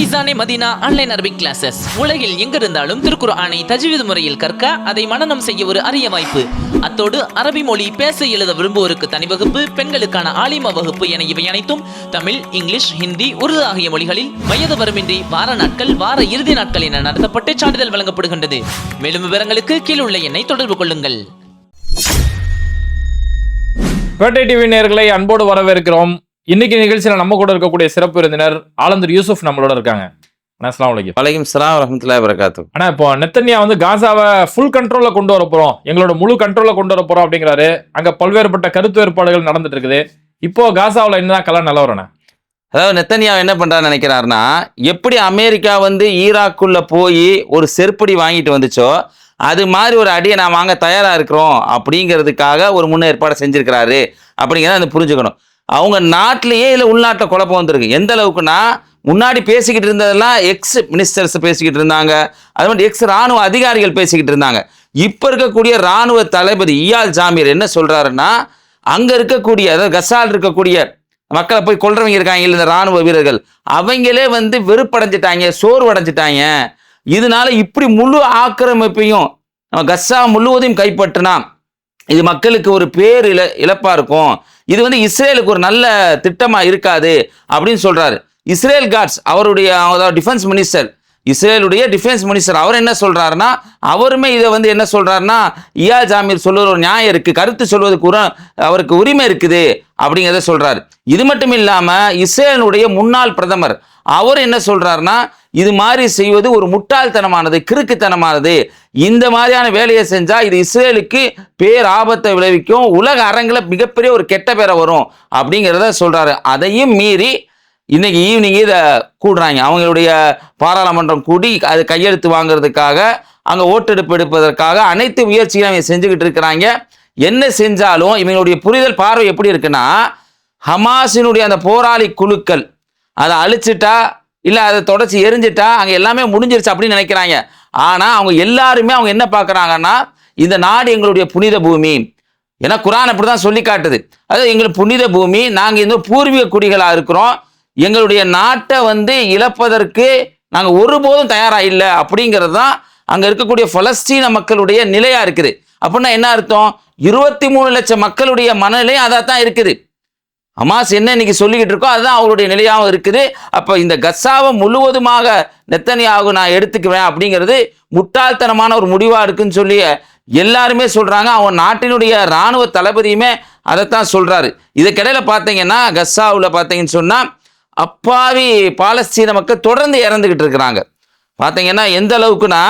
Faizane Madina online Arabic classes உலகில் எங்கிருந்தாலும் திருக்குர்ஆனை தஜ்வீத் முறையில் கற்க அதை மனநம் செய்ய ஒரு அரிய வாய்ப்பு. அத்தோடு அரபி மொழி பேச எழுத விரும்புவோருக்கு தனி வகுப்பு பெண்களுக்கான ஆலிம வகுப்பு என இவை அனைத்தும் தமிழ் இங்கிலீஷ் ஹிந்தி உருது ஆகிய மொழிகளில் வயது வரமின்றி வார நாட்கள் வார இறுதி நாட்கள் என நடத்தப்பட்டு சான்றிதழ் வழங்கப்படுகின்றது. மேலும் விவரங்களுக்கு கீழ் உள்ள எண்ணை தொடர்பு கொள்ளுங்கள். பேட்டை டிவி நேர்களை அன்போடு வரவேற்கிறோம். இன்னைக்கு நிகழ்ச்சியில நம்ம கூட இருக்கக்கூடிய சிறப்பு விருந்தினர் ஆலந்தூர் யூசுப் நம்மளோட இருக்காங்க. வலைக்கம் சலாம் வரமத்துல்லாஹி வரகாத்து ஆனா இப்போ நெத்தன்யா வந்து காசாவை ஃபுல் கண்ட்ரோல்ல கொண்டு வர போறோம் எங்களோட முழு கண்ட்ரோல்ல கொண்டு வர போறோம் அப்படிங்கிறாரு. அங்க பல்வேறுபட்ட கருத்து வேறுபாடுகள் நடந்துட்டு இருக்குது. இப்போ காசாவுல என்னதான் கலா நிலவரண்ணே அதாவது நெத்தனியா என்ன பண்றான்னு நினைக்கிறாருன்னா எப்படி அமெரிக்கா வந்து ஈராக்குள்ள போய் ஒரு செருப்படி வாங்கிட்டு வந்துச்சோ அது மாதிரி ஒரு அடியை நான் வாங்க தயாரா இருக்கிறோம் அப்படிங்கிறதுக்காக ஒரு முன்னேற்பாடை செஞ்சிருக்கிறாரு அப்படிங்கிறத அந்த புரிஞ்சுக்கணும். அவங்க நாட்டிலேயே இல்லை உள்நாட்டில் குழப்பம் வந்திருக்கு. எந்த அளவுக்குன்னா முன்னாடி பேசிக்கிட்டு இருந்ததெல்லாம் எக்ஸ் மினிஸ்டர்ஸ் பேசிக்கிட்டு இருந்தாங்க. அது மாதிரி எக்ஸ் ராணுவ அதிகாரிகள் பேசிக்கிட்டு இருந்தாங்க. இப்போ இருக்கக்கூடிய ராணுவ தளபதி இயால் ஜாமீர் என்ன சொல்கிறாருன்னா அங்கே இருக்கக்கூடிய அதாவது கசால் இருக்கக்கூடிய மக்களை போய் கொள்றவங்க இருக்காங்க இல்லை இந்த ராணுவ வீரர்கள். அவங்களே வந்து வெறுப்படைஞ்சிட்டாங்க சோர்வடைஞ்சிட்டாங்க. இதனால இப்படி முழு ஆக்கிரமிப்பையும் நம்ம கஸ்ஸா முழுவதையும் கைப்பற்றினா இது மக்களுக்கு ஒரு பேர் இழ இழப்பாக இருக்கும். இது வந்து இஸ்ரேலுக்கு ஒரு நல்ல திட்டமாக இருக்காது அப்படின்னு சொல்கிறாரு இஸ்ரேல் காட்ஸ் அவருடைய டிஃபென்ஸ் மினிஸ்டர் இஸ்ரேலுடைய டிஃபென்ஸ் மினிஸ்டர் அவர் என்ன சொல்றாருன்னா அவருமே இதை வந்து என்ன சொல்றாருன்னா இயா ஜாமீர் சொல்லுற ஒரு நியாயம் இருக்கு கருத்து சொல்வதற்கு அவருக்கு உரிமை இருக்குது அப்படிங்கிறத சொல்றாரு. இது மட்டும் இல்லாம இஸ்ரேலுடைய முன்னாள் பிரதமர் அவர் என்ன சொல்றாருன்னா இது மாதிரி செய்வது ஒரு முட்டாள்தனமானது கிறுக்குத்தனமானது. இந்த மாதிரியான வேலையை செஞ்சா இது இஸ்ரேலுக்கு பேர் ஆபத்தை விளைவிக்கும் உலக அரங்கில் மிகப்பெரிய ஒரு கெட்ட பேரை வரும் அப்படிங்கிறத சொல்றாரு. அதையும் மீறி இன்றைக்கி ஈவினிங் இதை கூடுறாங்க. அவங்களுடைய பாராளுமன்றம் கூடி அது கையெழுத்து வாங்குறதுக்காக அங்கே ஓட்டெடுப்பு எடுப்பதற்காக அனைத்து முயற்சிகளும் அவங்க செஞ்சுக்கிட்டு இருக்கிறாங்க. என்ன செஞ்சாலும் இவங்களுடைய புரிதல் பார்வை எப்படி இருக்குன்னா ஹமாஸினுடைய அந்த போராளி குழுக்கள் அதை அழிச்சிட்டா இல்லை அதை தொடச்சி எரிஞ்சிட்டா அங்கே எல்லாமே முடிஞ்சிருச்சு அப்படின்னு நினைக்கிறாங்க. ஆனால் அவங்க எல்லாருமே அவங்க என்ன பார்க்குறாங்கன்னா இந்த நாடு எங்களுடைய புனித பூமி. ஏன்னா குரான் அப்படி தான் சொல்லி காட்டுது. அதாவது எங்களுக்கு புனித பூமி நாங்கள் இந்த பூர்வீக குடிகளாக இருக்கிறோம். எங்களுடைய நாட்டை வந்து இழப்பதற்கு நாங்கள் ஒருபோதும் தயாராக இல்லை அப்படிங்கிறது தான் அங்கே இருக்கக்கூடிய பலஸ்தீன மக்களுடைய நிலையாக இருக்குது. அப்படின்னா என்ன அர்த்தம்? இருபத்தி மூணு லட்சம் மக்களுடைய மனநிலை அதாக தான் இருக்குது. ஹமாஸ் என்ன இன்னைக்கு சொல்லிக்கிட்டு இருக்கோ அதுதான் அவருடைய நிலையாகவும் இருக்குது. அப்போ இந்த கஸ்ஸாவை முழுவதுமாக நெத்தனியாக நான் எடுத்துக்குவேன் அப்படிங்கிறது முட்டாள்தனமான ஒரு முடிவாக இருக்குன்னு சொல்லி எல்லாருமே சொல்கிறாங்க அவன் நாட்டினுடைய இராணுவ தளபதியுமே அதைத்தான் சொல்கிறாரு இதுக்கிடையில் பார்த்தீங்கன்னா கசாவில் பார்த்தீங்கன்னு சொன்னால் அப்பாவி பாலஸ்தீன மக்கள் தொடர்ந்து இறந்துக்கிட்டு இருக்கிறாங்க. பார்த்தீங்கன்னா எந்த அளவுக்குன்னா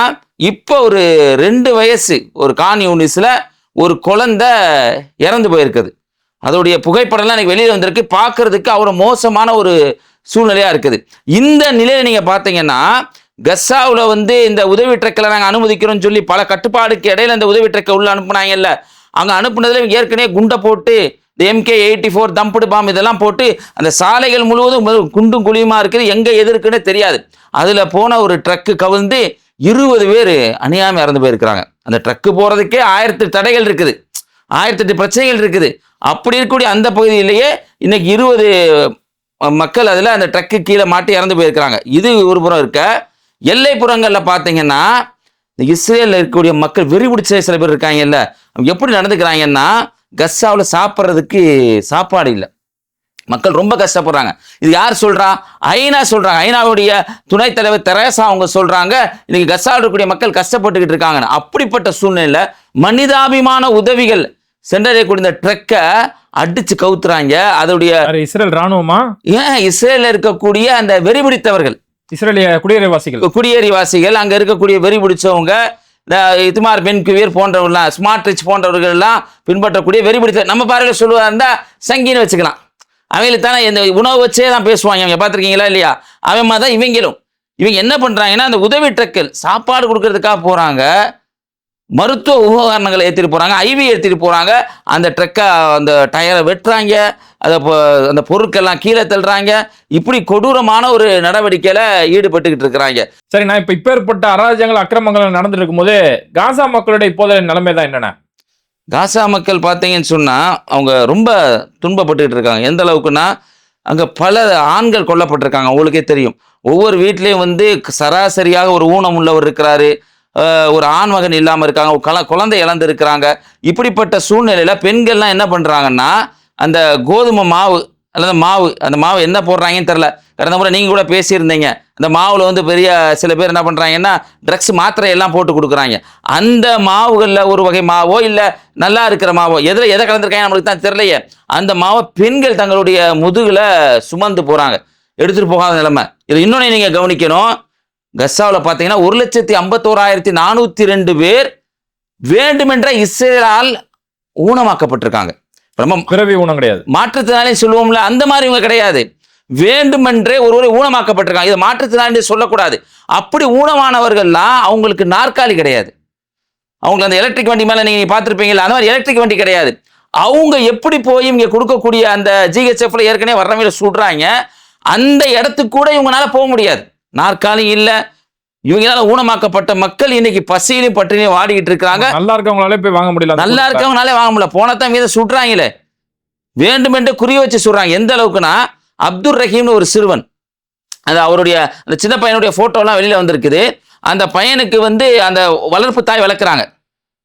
இப்போ ஒரு ரெண்டு வயசு ஒரு கான் யூனிஸில் ஒரு குழந்தை இறந்து போயிருக்குது. அதோடைய புகைப்படம்லாம் எனக்கு வெளியில் வந்திருக்கு. பார்க்கறதுக்கு அவ்வளோ மோசமான ஒரு சூழ்நிலையாக இருக்குது. இந்த நிலையில் நீங்கள் பார்த்தீங்கன்னா கஸ்ஸாவில் வந்து இந்த உதவி ட்ரக்கில் நாங்கள் அனுமதிக்கிறோம்னு சொல்லி பல கட்டுப்பாடுக்கு இடையில இந்த உதவி ட்ரக்கை உள்ளே அனுப்புனாங்கல்ல. அங்கே அனுப்புனதுல ஏற்கனவே குண்டை போட்டு எம்கே எயிட்டி ஃபோர் தம்புடு பாம் இதெல்லாம் போட்டு அந்த சாலைகள் முழுவதும் குண்டும் குழியுமா இருக்குது எங்கே எதிர்க்குன்னு தெரியாது. அதில் போன ஒரு ட்ரக்கு கவிழ்ந்து இருபது பேர் அணியாமல் இறந்து போயிருக்கிறாங்க. அந்த ட்ரக்கு போகிறதுக்கே ஆயிரத்து தடைகள் இருக்குது. ஆயிரத்தெட்டு பிரச்சனைகள் இருக்குது. அப்படி இருக்கக்கூடிய அந்த பகுதியிலேயே இன்னைக்கு இருபது மக்கள் அதில் அந்த ட்ரக்கு கீழே மாட்டி இறந்து போயிருக்கிறாங்க. இது ஒரு புறம் இருக்க. எல்லைப்புறங்களில் பார்த்தீங்கன்னா இந்த இஸ்ரேலில் இருக்கக்கூடிய மக்கள் வெறி பிடிச்ச சில பேர் இருக்காங்கல்ல எப்படி நடந்துக்கிறாங்கன்னா கஸ்ஸாவில் சாப்பிட்றதுக்கு சாப்பாடு இல்லை. மக்கள் ரொம்ப கஷ்டப்படுறாங்க. இது யார் சொல்றா? ஐநா சொல்றாங்க. ஐநாவுடைய துணைத் தலைவர் தெரேசா அவங்க சொல்றாங்க இன்னைக்கு கஸ்ஸாவில் இருக்கக்கூடிய மக்கள் கஷ்டப்பட்டுக்கிட்டு இருக்காங்க அப்படிப்பட்ட சூழ்நிலையில மனிதாபிமான உதவிகள் சென்றடையக்கூடிய இந்த ட்ரக்கை அடிச்சு கவுத்துறாங்க. அதோடைய இஸ்ரேல் ராணுவமா? ஏன்? இஸ்ரேலில் இருக்கக்கூடிய அந்த வெறி பிடித்தவர்கள் இஸ்ரேலிய குடியரவாசிகள் குடியேறிவாசிகள் அங்க இருக்கக்கூடிய வெறி பிடிச்சவங்க இந்த இத்துமார் பெண் குவியர் போன்றவர்கள்லாம் ஸ்மார்ட் ரிச் போன்றவர்கள் எல்லாம் பின்பற்றக்கூடிய வெறிபிடித்த நம்ம பார்வையில் சொல்லுவா இருந்தால் சங்கின்னு வச்சுக்கலாம். அவங்களுக்கு தானே இந்த உணவு வச்சே தான் பேசுவாங்க. அவங்க பார்த்துருக்கீங்களா இல்லையா? அவன் மாதிரி தான் இவங்களும். இவங்க என்ன பண்ணுறாங்கன்னா அந்த உதவி ட்ரக்கில் சாப்பாடு கொடுக்கறதுக்காக போகிறாங்க மருத்துவ உபகரணங்களை ஏற்றிட்டு போறாங்க. ஐவி ஏற்றிட்டு போறாங்க. அந்த ட்ரக்கை அந்த டயரை வெட்டுறாங்க. அதை அந்த பொருட்கள்லாம் கீழே தள்ளுறாங்க. இப்படி கொடூரமான ஒரு நடவடிக்கையில ஈடுபட்டுக்கிட்டு இருக்கிறாங்க. சரி நான் இப்ப இப்பேற்பட்ட அராஜகங்கள் அக்கிரமங்கள் நடந்துட்டு இருக்கும்போது காசா மக்களுடைய இப்போதைய நிலைமை தான் என்னென்ன? காசா மக்கள் பார்த்தீங்கன்னு சொன்னால் அவங்க ரொம்ப துன்பப்பட்டுக்கிட்டு இருக்காங்க. எந்த அளவுக்குன்னா அங்க பல ஆண்கள் கொல்லப்பட்டிருக்காங்க. உங்களுக்கே தெரியும். ஒவ்வொரு வீட்லயும் வந்து சராசரியாக ஒரு ஊனம் உள்ளவர் இருக்கிறாரு. ஒரு ஆண் மகன் இருக்காங்க கல- குழந்தை இழந்திருக்கிறாங்க. இப்படிப்பட்ட சூழ்நிலையில் பெண்கள்லாம் என்ன பண்ணுறாங்கன்னா அந்த கோதுமை மாவு அல்லது மாவு அந்த மாவு என்ன போடுறாங்கன்னு தெரில கடந்த முறை நீங்கள் கூட பேசியிருந்தீங்க. அந்த மாவில் வந்து பெரிய சில பேர் என்ன பண்ணுறாங்கன்னா ட்ரக்ஸ் மாத்திரை எல்லாம் போட்டு கொடுக்குறாங்க. அந்த மாவுகளில் ஒரு வகை மாவோ இல்லை நல்லா இருக்கிற மாவோ எதில் எதை கலந்துருக்காங்க நம்மளுக்கு தான் தெரிலையே அந்த மாவை பெண்கள் தங்களுடைய முதுகில் சுமந்து போகிறாங்க எடுத்துகிட்டு போகாத நிலைமை. இது இன்னொன்று நீங்கள் கவனிக்கணும். கசாவில் பார்த்தீங்கன்னா ஒரு லட்சத்தி ஐம்பத்தோராயிரத்தி நானூற்றி ரெண்டு பேர் வேண்டுமென்ற இஸ்ரேலால் ஊனமாக்கப்பட்டிருக்காங்க. நம்ம பிறவி ஊனம் கிடையாது. மாற்றுத்திறனாளி சொல்லுவோம்ல அந்த மாதிரி இவங்க கிடையாது. வேண்டுமென்றே ஒருவரை ஊனமாக்கப்பட்டிருக்காங்க. இதை மாற்றுத்திறனாளி சொல்லக்கூடாது. அப்படி ஊனமானவர்கள்லாம் அவங்களுக்கு நாற்காலி கிடையாது. அவங்களுக்கு அந்த எலக்ட்ரிக் வண்டி மேலே நீங்கள் பார்த்துருப்பீங்களா அந்த மாதிரி எலக்ட்ரிக் வண்டி கிடையாது. அவங்க எப்படி போய் இங்கே கொடுக்கக்கூடிய அந்த ஜிஹெச்எஃப்ல ஏற்கனவே வர்றவங்க சொல்றாங்க அந்த இடத்துக்கு கூட இவங்களால போக முடியாது. நாற்காலி இல்லை. இவங்களால ஊனமாக்கப்பட்ட மக்கள் இன்னைக்கு பசியிலையும் பட்டினியும் வாடிக்கிட்டு இருக்காங்க நல்லா இருக்கவங்களாலே போய் வாங்க முடியல நல்லா பொருட்களை. இருக்கவங்கனாலே வாங்க முடியல. போனதான் மீத சுடுறாங்களே வேண்டுமென்று குறி வச்சு சுடுறாங்க. எந்த அளவுக்குன்னா அப்துல் ரஹீம்னு ஒரு சிறுவன். அது அவருடைய அந்த சின்ன பையனுடைய போட்டோலாம் வெளியில வந்திருக்குது. அந்த பையனுக்கு வந்து அந்த வளர்ப்பு தாய் வளர்க்குறாங்க.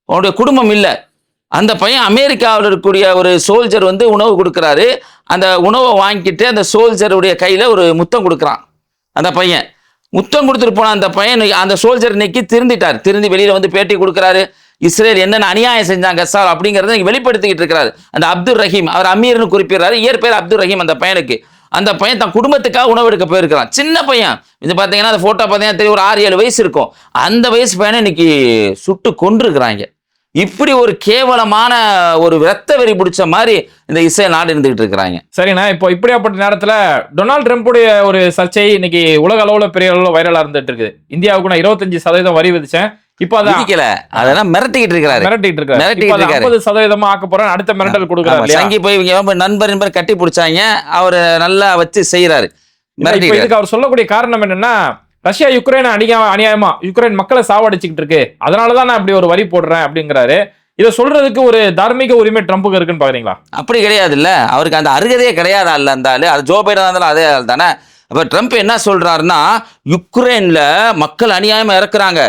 அவனுடைய குடும்பம் இல்லை. அந்த பையன் அமெரிக்காவில் இருக்கக்கூடிய ஒரு சோல்ஜர் வந்து உணவு கொடுக்குறாரு. அந்த உணவை வாங்கிட்டு அந்த சோல்ஜருடைய கையில் ஒரு முத்தம் கொடுக்குறான். அந்த பையன். முத்தம் கொடுத்துட்டு போன அந்த பையன் அந்த சோல்ஜர் இன்னைக்கு திருந்திட்டார். திருந்தி வெளியில வந்து பேட்டி கொடுக்குறாரு. இஸ்ரேல் என்னென்ன அநியாயம் செஞ்சாங்க சார் அப்படிங்கிறத வெளிப்படுத்திக்கிட்டு இருக்கிறாரு. அந்த அப்துல் ரஹீம் அவர் அமீர்னு குறிப்பிடுறாரு. இயற்பெயர் அப்துல் ரஹீம் அந்த பையனுக்கு. அந்த பையன் தன் குடும்பத்துக்காக உணவு எடுக்க போயிருக்கிறான். சின்ன பையன். இது பார்த்தீங்கன்னா அந்த ஃபோட்டோ பார்த்தீங்கன்னா தெரியும் ஒரு ஆறு ஏழு வயசு இருக்கும். அந்த வயசு பையனை இன்னைக்கு சுட்டு கொண்டிருக்கிறாங்க இப்படி ஒரு கேவலமான ஒரு இரத்த வெறி பிடிச்ச மாதிரி இந்த இஸ்ரேல் நாடு இருந்துகிட்டு இருக்கிறாங்க. சரிண்ணா இப்போ இப்படியாப்பட்ட நேரத்துல டொனால்ட் ட்ரம்ப்புடைய ஒரு சர்ச்சை இன்னைக்கு உலக அளவுல பெரிய அளவுல வைரலா இருந்துட்டு இருக்குது. இந்தியாவுக்கு நான் இருபத்தஞ்சு சதவீதம் வரி விதிச்சேன். இப்போ அதை விதிக்கல. அதெல்லாம் மிரட்டிக்கிட்டு மிரட்டிட்டு இருக்காரு மிரட்டிட்டு இப்போ அதை இருக்காரு. ஐம்பது சதவீதமா ஆக்க போறேன் அடுத்த மிரட்டல் கொடுக்குறாரு சங்கி போய் இவங்க நண்பர் நண்பர் கட்டி பிடிச்சாங்க. அவர் நல்லா வச்சு செய்யறாரு இதுக்கு அவர் சொல்லக்கூடிய காரணம் என்னன்னா ரஷ்யா யுக்ரைன் அணியா அநியாயமா? யுக்ரைன் மக்களை சாவடிச்சுக்கிட்டு இருக்கு. அதனாலதான் நான் இப்படி ஒரு வரி போடுறேன் அப்படிங்கிறாரு. இதை சொல்றதுக்கு ஒரு தார்மீக உரிமை ட்ரம்ப்புக்கு இருக்குன்னு பாக்குறீங்களா? அப்படி கிடையாது இல்ல அவருக்கு அந்த அருகதையே கிடையாது அல்ல அந்த அது ஜோ பைடன் இருந்தாலும் அதே ஆள் தானே. அப்ப ட்ரம்ப் என்ன சொல்றாருன்னா யுக்ரைன்ல மக்கள் அநியாயமா இறக்குறாங்க.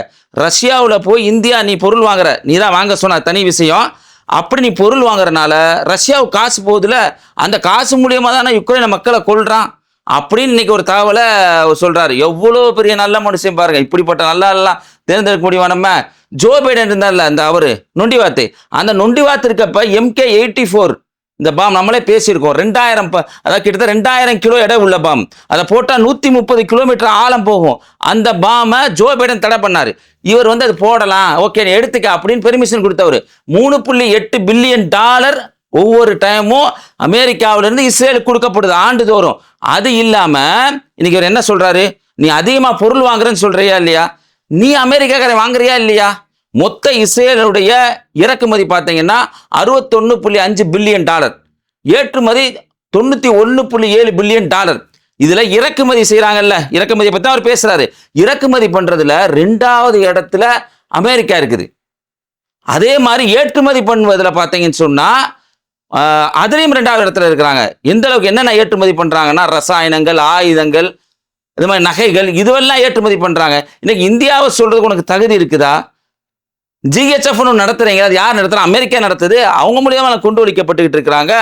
ரஷ்யாவில் போய் இந்தியா நீ பொருள் வாங்குற. நீ தான் வாங்க சொன்ன தனி விஷயம். அப்படி நீ பொருள் வாங்குறனால ரஷ்யாவுக்கு காசு போகுதுல. அந்த காசு மூலியமா தானே யுக்ரைனை மக்களை கொள்றான் அப்படின்னு இன்னைக்கு ஒரு தகவலை அவர் சொல்றாரு. எவ்வளோ பெரிய நல்ல மனுஷன் பாருங்க. இப்படிப்பட்ட நல்லா எல்லாம் தேர்ந்தெடுக்க முடியுமா நம்ம? ஜோ பைடன் இருந்தார்ல அந்த அவரு நொண்டிவாத்து. அந்த நொண்டிவாத்து இருக்கப்ப எம்கே எயிட்டி ஃபோர் இந்த பாம் நம்மளே பேசியிருக்கோம். ரெண்டாயிரம் அதாவது கிட்டத்தட்ட ரெண்டாயிரம் கிலோ எடை உள்ள பாம். அதை போட்டால் நூற்றி முப்பது கிலோமீட்டர் ஆழம் போகும். அந்த பாமை ஜோ பைடன் தடை பண்ணார். இவர் வந்து அது போடலாம். ஓகே எடுத்துக்க அப்படின்னு பெர்மிஷன் கொடுத்தவர். மூணு புள்ளி எட்டு பில்லியன் டாலர் ஒவ்வொரு டைமும் அமெரிக்காவிலேருந்து இஸ்ரேலுக்கு கொடுக்கப்படுது ஆண்டுதோறும். அது இல்லாமல் இன்னைக்கு இவர் என்ன சொல்கிறாரு நீ அதிகமாக பொருள் வாங்குறேன்னு சொல்கிறியா இல்லையா? நீ அமெரிக்காக்காரன் வாங்குறியா இல்லையா? மொத்த இஸ்ரேலுடைய இறக்குமதி பார்த்தீங்கன்னா அறுபத்தொன்று புள்ளி அஞ்சு பில்லியன் டாலர். ஏற்றுமதி தொண்ணூற்றி ஒன்று புள்ளி ஏழு பில்லியன் டாலர். இதில் இறக்குமதி செய்கிறாங்கல்ல இறக்குமதியை பற்றி அவர் பேசுகிறாரு இறக்குமதி பண்ணுறதுல ரெண்டாவது இடத்துல அமெரிக்கா இருக்குது. அதே மாதிரி ஏற்றுமதி பண்ணுவதில் பார்த்தீங்கன்னு சொன்னால் அதுலேயும் ரெண்டாவது இடத்துல இருக்கிறாங்க. எந்த அளவுக்கு என்னென்ன ஏற்றுமதி பண்ணுறாங்கன்னா ரசாயனங்கள் ஆயுதங்கள் இது மாதிரி நகைகள் இதுவெல்லாம் ஏற்றுமதி பண்ணுறாங்க இன்னைக்கு இந்தியாவை சொல்கிறதுக்கு உனக்கு தகுதி இருக்குதா? ஜிஹெச்எஃப் நடத்துறீங்க. அது யார் நடத்துகிறா அமெரிக்கா நடத்துது. அவங்க மூலியமாக கொண்டு ஒழிக்கப்பட்டுக்கிட்டு இருக்கிறாங்க.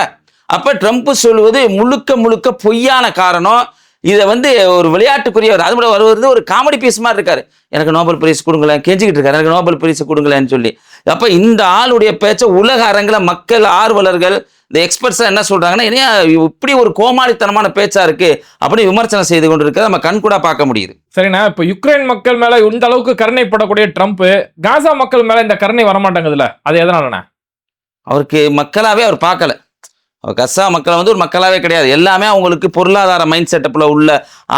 அப்போ ட்ரம்ப் சொல்வது முழுக்க முழுக்க பொய்யான காரணம். இதை வந்து ஒரு விளையாட்டுக்குரியவர் அது கூட வருவது ஒரு காமெடி பீஸ் மாதிரி இருக்காரு. எனக்கு நோபல் பரிசு கொடுங்களேன் கெஞ்சிக்கிட்டு இருக்காரு. எனக்கு நோபல் பரிசு கொடுங்களேன்னு சொல்லி. அப்ப இந்த ஆளுடைய பேச்சை உலக அரங்கில் மக்கள் ஆர்வலர்கள் இந்த எக்ஸ்பர்ட்ஸ் என்ன சொல்றாங்கன்னா என்னையா இப்படி ஒரு கோமாளித்தனமான பேச்சா இருக்கு அப்படி விமர்சனம் செய்து கொண்டு இருக்கிறத நம்ம கண்கூடா பார்க்க முடியுது. சரிண்ணா இப்போ யுக்ரைன் மக்கள் மேல இந்த அளவுக்கு கருணைப்படக்கூடிய ட்ரம்ப் காசா மக்கள் மேல இந்த கருணை வரமாட்டேங்குதுல அது எதனாலண்ணா? அவருக்கு மக்களாவே அவர் பார்க்கல. கசா மக்களை வந்து ஒரு மக்களாகவே கிடையாது. எல்லாமே அவங்களுக்கு பொருளாதார மைண்ட் செட்டப்பில் உள்ள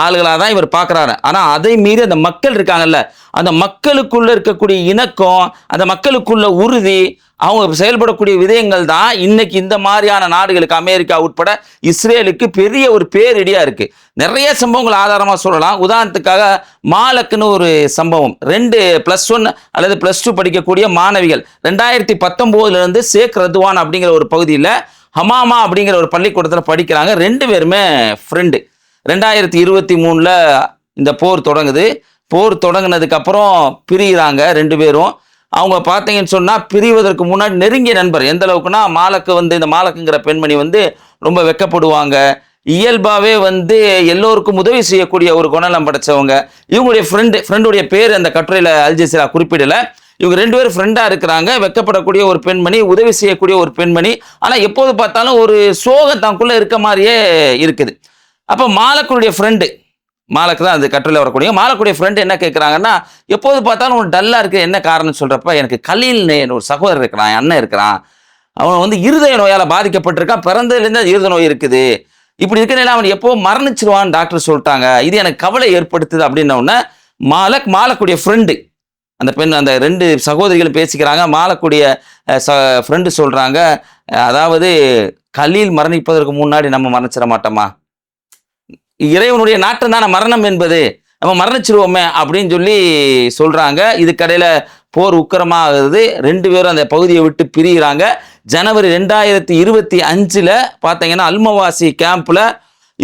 ஆளுகளாக தான் இவர் பார்க்குறாரு ஆனால் அதை மீறி அந்த மக்கள் இருக்காங்கல்ல அந்த மக்களுக்குள்ள இருக்கக்கூடிய இணக்கம் அந்த மக்களுக்குள்ள உறுதி அவங்க செயல்படக்கூடிய விதயங்கள் தான் இன்னைக்கு இந்த மாதிரியான நாடுகளுக்கு அமெரிக்கா உட்பட இஸ்ரேலுக்கு பெரிய ஒரு பேரிடியா இருக்கு. நிறைய சம்பவங்கள் ஆதாரமாக சொல்லலாம். உதாரணத்துக்காக மாலக்குன்னு ஒரு சம்பவம். ரெண்டு ப்ளஸ் ஒன் அல்லது ப்ளஸ் டூ படிக்கக்கூடிய மாணவிகள். ரெண்டாயிரத்தி பத்தொம்போதுலேருந்து இருந்து ரதுவான் அப்படிங்கிற ஒரு பகுதியில் ஹமாமா அப்படிங்கிற ஒரு பள்ளிக்கூடத்தில் படிக்கிறாங்க. ரெண்டு பேருமே ஃப்ரெண்டு ரெண்டாயிரத்தி இருபத்தி மூணில் இந்த போர் தொடங்குது. போர் தொடங்கினதுக்கப்புறம் பிரிகிறாங்க ரெண்டு பேரும். அவங்க பார்த்தீங்கன்னு சொன்னால் பிரிவதற்கு முன்னாடி நெருங்கிய நண்பர். எந்த அளவுக்குன்னா மாலக்கு வந்து இந்த மாலக்குங்கிற பெண்மணி வந்து ரொம்ப வெக்கப்படுவாங்க. இயல்பாகவே வந்து எல்லோருக்கும் உதவி செய்யக்கூடிய ஒரு குணநலம் படைச்சவங்க. இவங்களுடைய ஃப்ரெண்டு ஃப்ரெண்டுடைய பேர் அந்த கட்டுரையில் அல்ஜசீரா குறிப்பிடலை. இவங்க ரெண்டு பேரும் ஃப்ரெண்டாக இருக்கிறாங்க. வெக்கப்படக்கூடிய ஒரு பெண்மணி உதவி செய்யக்கூடிய ஒரு பெண்மணி. ஆனால் எப்போது பார்த்தாலும் ஒரு சோகம் தனக்குள்ளே இருக்க மாதிரியே இருக்குது. அப்போ மாலக்குடைய ஃப்ரெண்டு மாலக்கு தான் அது கட்டுரையில் வரக்கூடிய. மாலக்குடைய ஃப்ரெண்டு என்ன கேட்குறாங்கன்னா எப்போது பார்த்தாலும் ஒரு டல்லாக இருக்குது என்ன காரணம்னு சொல்கிறப்ப எனக்கு கலீல்னு ஒரு சகோதரர் இருக்கிறான் என் அண்ணன் இருக்கிறான். அவன் வந்து இருதய நோயால் பாதிக்கப்பட்டிருக்கான். பிறந்ததுலேருந்து அது இருதய நோய் இருக்குது. இப்படி இருக்க அவன் எப்போ மரணிச்சிருவான்னு டாக்டர் சொல்லிட்டாங்க. இது எனக்கு கவலை ஏற்படுத்துது அப்படின்ன உடனே மாலக் மாலக்குடைய ஃப்ரெண்டு அந்த பெண் அந்த ரெண்டு சகோதரிகளும் பேசிக்கிறாங்க. மாலக்கூடிய ச ஃப்ரெண்டு சொல்கிறாங்க அதாவது கலீல் மரணிப்பதற்கு முன்னாடி நம்ம மரணிச்சிட மாட்டோமா? இறைவனுடைய நாட்டம் தானே மரணம் என்பது நம்ம மரணிச்சிருவோமே அப்படின்னு சொல்லி சொல்கிறாங்க இதுக்கடையில் போர் உக்கரமாகுது. ரெண்டு பேரும் அந்த பகுதியை விட்டு பிரிகிறாங்க ஜனவரி ரெண்டாயிரத்தி இருபத்தி அஞ்சில் பார்த்தீங்கன்னா அல்மவாசி கேம்ப்பில்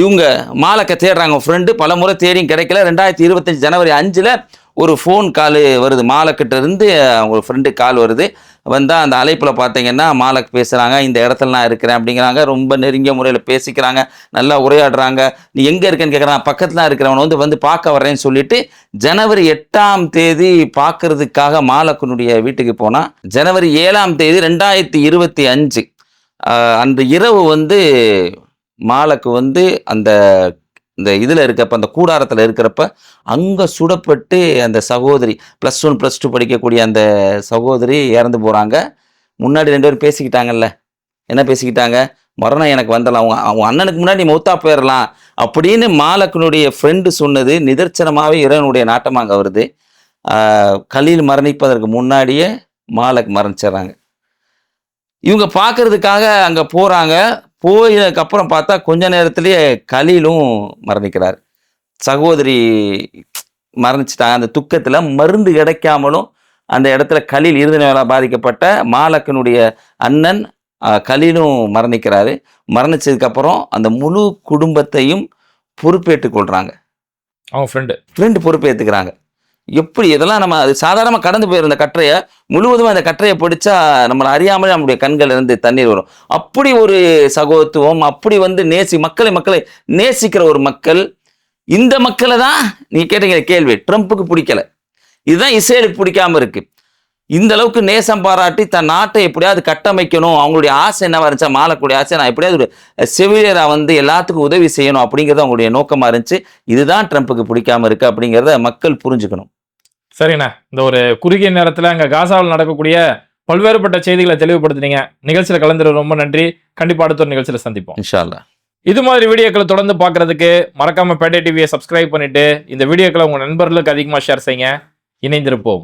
இவங்க மாலக்கை தேடுறாங்க ஃப்ரெண்டு பல முறை தேடியும் கிடைக்கல. ரெண்டாயிரத்தி இருபத்தஞ்சு ஜனவரி அஞ்சில் ஒரு ஃபோன் கால் வருது. மாலக்கிட்ட இருந்து அவங்க ஃப்ரெண்டு கால் வருது. வந்தால் அந்த அழைப்பில் பார்த்தீங்கன்னா மாலக் பேசுகிறாங்க இந்த இடத்துல நான் இருக்கிறேன் அப்படிங்கிறாங்க. ரொம்ப நெருங்கிய முறையில் பேசிக்கிறாங்க. நல்லா உரையாடுறாங்க. நீ எங்கே இருக்கேன்னு கேட்குறான் பக்கத்தில் இருக்கிறவனை வந்து வந்து பார்க்க வர்றேன்னு சொல்லிட்டு ஜனவரி எட்டாம் தேதி பார்க்கறதுக்காக மாலக்கனுடைய வீட்டுக்கு போனால் ஜனவரி ஏழாம் தேதி ரெண்டாயிரத்தி இருபத்தி அஞ்சு அந்த இரவு வந்து மாலக்கு வந்து அந்த இந்த இதில் இருக்கப்ப அந்த கூடாரத்தில் இருக்கிறப்ப அங்கே சுடப்பட்டு அந்த சகோதரி ப்ளஸ் ஒன் ப்ளஸ் டூ படிக்கக்கூடிய அந்த சகோதரி இறந்து போகிறாங்க முன்னாடி ரெண்டு பேரும் பேசிக்கிட்டாங்கல்ல. என்ன பேசிக்கிட்டாங்க? மரணம் எனக்கு வந்தலாம். அவங்க அவங்க அண்ணனுக்கு முன்னாடி மௌத்தா போயிடலாம் அப்படின்னு மாலக்கனுடைய ஃப்ரெண்டு சொன்னது நிதர்சனமாகவே இறைவனுடைய நாட்டமாக அங்கே வருது. கலியில் கலீல் மரணிப்பதற்கு முன்னாடியே மாலக் மரணிச்சிடுறாங்க. இவங்க பார்க்கறதுக்காக அங்கே போகிறாங்க போயதுக்கப்புறம் பார்த்தா கொஞ்ச நேரத்திலேயே கலீலும் மரணிக்கிறார். சகோதரி மரணிச்சிட்டாங்க. அந்த துக்கத்தில் மருந்து கிடைக்காமலும் அந்த இடத்துல கலீல் இருதனால பாதிக்கப்பட்ட மாலக்கனுடைய அண்ணன் கலீலும் மரணிக்கிறாரு. மரணிச்சதுக்கப்புறம் அந்த முழு குடும்பத்தையும் பொறுப்பேற்றுக் கொள்கிறாங்க அவன் ஃப்ரெண்டு ஃப்ரெண்டு பொறுப்பேற்றுக்கிறாங்க எப்படி இதெல்லாம் நம்ம அது சாதாரணமாக கடந்து போயிருந்த இந்த முழுவதும் அந்த கற்றையை பிடிச்சா நம்மளை அறியாமலே நம்முடைய கண்கள் இருந்து தண்ணீர் வரும். அப்படி ஒரு சகோத்துவம் அப்படி வந்து நேசி மக்களை மக்களை நேசிக்கிற ஒரு மக்கள் இந்த மக்களை தான் நீ கேட்டீங்க கேள்வி. ட்ரம்ப்புக்கு பிடிக்கல. இதுதான் இஸ்ரேலுக்கு பிடிக்காம இருக்கு. இந்த அளவுக்கு நேசம் பாராட்டி தன் நாட்டை எப்படியாவது கட்டமைக்கணும் அவங்களுடைய ஆசை என்னவா இருந்துச்சா மாலக்கூடிய ஆசை நான் எப்படியாவது ஒரு செவிலியராக வந்து எல்லாத்துக்கும் உதவி செய்யணும் அப்படிங்கிறது அவங்களுடைய நோக்கமாக இருந்துச்சு. இதுதான் ட்ரம்ப்புக்கு பிடிக்காம இருக்கு அப்படிங்கிறத மக்கள் புரிஞ்சுக்கணும். சரிண்ணா. இந்த ஒரு குறுகிய நேரத்தில் அங்கே காசாவில் நடக்கக்கூடிய பல்வேறுபட்ட செய்திகளை தெளிவுபடுத்துனீங்க. நிகழ்ச்சியில் கலந்துரு ரொம்ப நன்றி. கண்டிப்பாக அடுத்த ஒரு நிகழ்ச்சியில் சந்திப்போம். இன்ஷா அல்லாஹ் இது மாதிரி வீடியோக்களை தொடர்ந்து பார்க்கறதுக்கு மறக்காம பேட்டை டிவியை சப்ஸ்கிரைப் பண்ணிட்டு இந்த வீடியோக்களை உங்க நண்பர்களுக்கு அதிகமாக ஷேர் செய்யுங்க. இணைந்திருப்போம்.